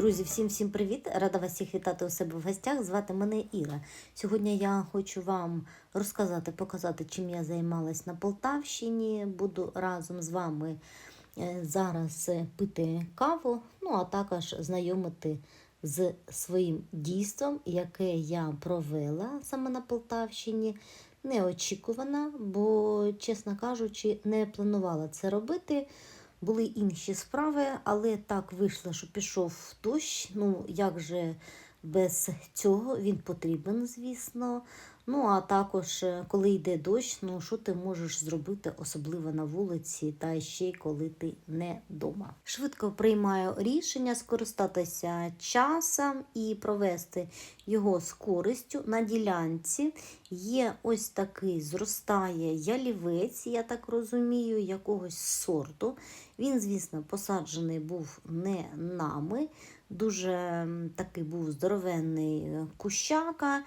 Друзі, всім всім привіт! Рада вас всіх вітати у себе в гостях. Звати мене Іра. Сьогодні я хочу вам розказати, показати, чим я займалась на Полтавщині. Буду разом з вами е, зараз е, пити каву, ну а також знайомити з своїм дійством, яке я провела саме на Полтавщині. Неочікувана, бо, чесно кажучи, не планувала це робити. Були інші справи, але так вийшло, що пішов дощ. Ну, як же без цього він потрібен, звісно. Ну, а також, е, коли йде дощ, ну що ти можеш зробити, особливо на вулиці, та ще й коли ти не вдома. Швидко приймаю рішення скористатися часом і провести його з користю на ділянці. Є ось такий зростає ялівець, я так розумію, якогось сорту. Він, звісно, посаджений був не нами. Дуже такий був здоровенний кущака.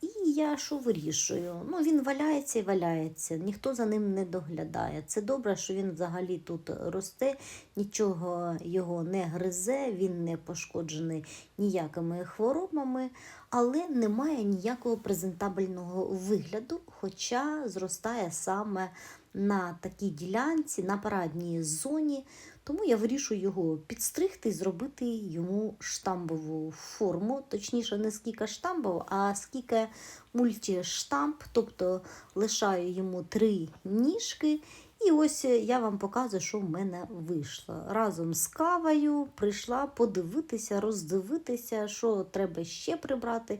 І я що вирішую? Ну, він валяється і валяється, ніхто за ним не доглядає. Це добре, що він взагалі тут росте, нічого його не гризе, він не пошкоджений ніякими хворобами, але немає ніякого презентабельного вигляду, хоча зростає саме на такій ділянці, на парадній зоні. Тому я вирішую його підстригти і зробити йому штамбову форму. Точніше, не скільки штамбов, а скільки мультіштамп, тобто лишаю йому три ніжки. І ось я вам показую, що в мене вийшло. Разом з кавою прийшла подивитися, роздивитися, що треба ще прибрати,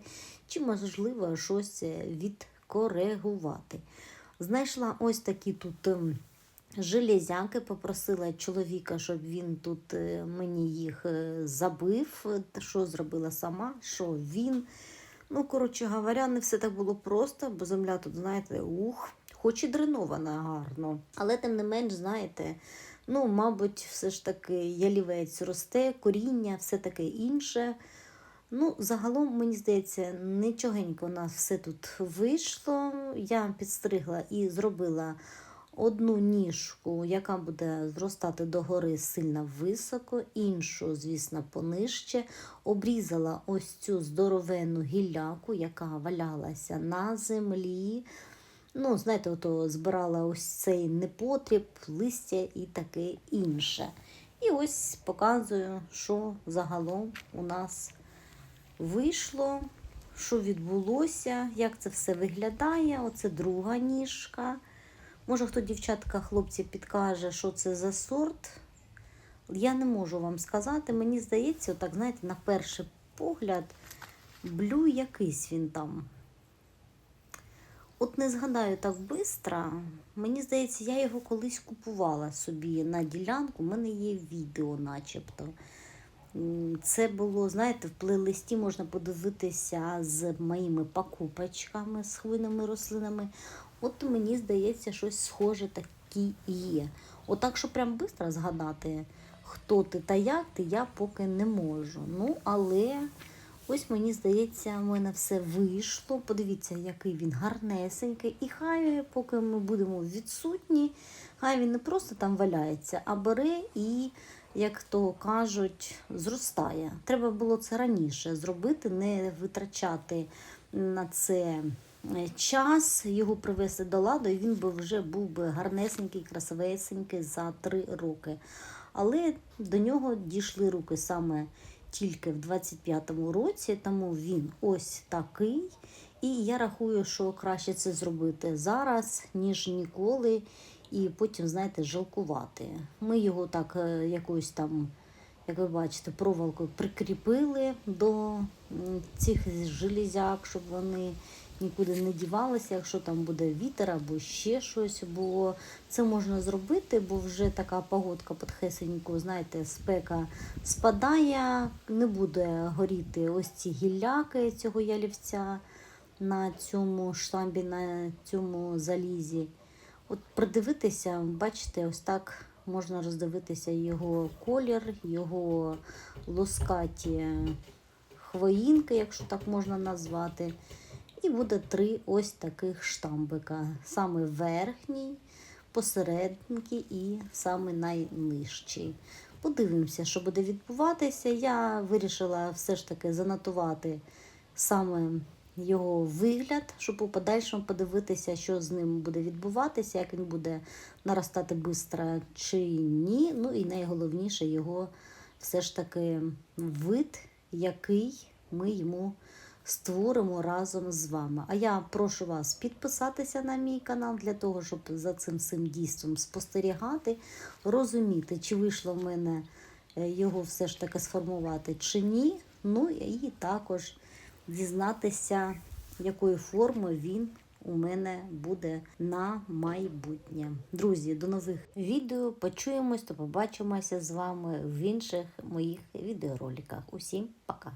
чи можливо щось відкоригувати. Знайшла ось такі тут. ем, Железяки попросила чоловіка, щоб він тут е, мені їх е, забив. Що зробила сама, що він. Ну, коротше говоря, не все так було просто, бо земля тут, знаєте, ух, хоч і дренована гарно. Але тим не менш, знаєте, ну, мабуть, все ж таки ялівець росте, коріння, все таке інше. Ну, загалом, мені здається, нічогенько у нас все тут вийшло. Я підстригла і зробила одну ніжку, яка буде зростати догори сильно високо, іншу, звісно, понижче. Обрізала ось цю здоровенну гілляку, яка валялася на землі. Ну, знаєте, ото збирала ось цей непотріб, листя і таке інше. І ось показую, що загалом у нас вийшло, що відбулося, як це все виглядає. Оце друга ніжка. Може, хто дівчатка, хлопці підкаже, що це за сорт. Я не можу вам сказати. Мені здається, отак, знаєте, на перший погляд, блю якийсь він там. От не згадаю так швидко. Мені здається, я його колись купувала собі на ділянку. У мене є відео, начебто. Це було, знаєте, в плейлисті можна подивитися з моїми покупочками з хвойними рослинами. От мені здається, щось схоже такі є. Отак, що прям швидко згадати, хто ти та як ти, я поки не можу. Ну, але ось мені здається, в мене все вийшло. Подивіться, який він гарнесенький. І хай, поки ми будемо відсутні, хай він не просто там валяється, а бере і, як то кажуть, зростає. Треба було це раніше зробити, не витрачати на це е, час, його привести до ладу, і він би вже був би гарнесенький, красивесенький за три роки. Але до нього дійшли руки саме тільки в 25-му році, тому він ось такий. І я рахую, що краще це зробити зараз, ніж ніколи, і потім, знаєте, жалкувати. Ми його так е, якоюсь там, як ви бачите, проволокою прикріпили до цих железяк, щоб вони нікуди не дівалися, якщо там буде вітер або ще щось, бо це можна зробити, бо вже така погодка підхесенько, знаєте, спека спадає, не буде горіти ось ці гілляки цього ялівця на цьому штамбі, на цьому залізі. От придивитися, бачите, ось так можна роздивитися його колір, його лоскаті хвоїнки, якщо так можна назвати. І буде три ось таких штамбика. Саме верхній, посередній і саме найнижчий. Подивимося, що буде відбуватися. Я вирішила все ж таки занотувати саме його вигляд, щоб у подальшому подивитися, що з ним буде відбуватися, як він буде наростати швидко чи ні. Ну і найголовніше його все ж таки вид, який ми йому створимо разом з вами. А я прошу вас підписатися на мій канал для того, щоб за цим всім дійством спостерігати, розуміти, чи вийшло в мене е, його все ж таки сформувати чи ні. Ну і також дізнатися, якої форми він у мене буде на майбутнє. Друзі, до нових відео. Почуємось та побачимося з вами в інших моїх відеороликах. Усім пока!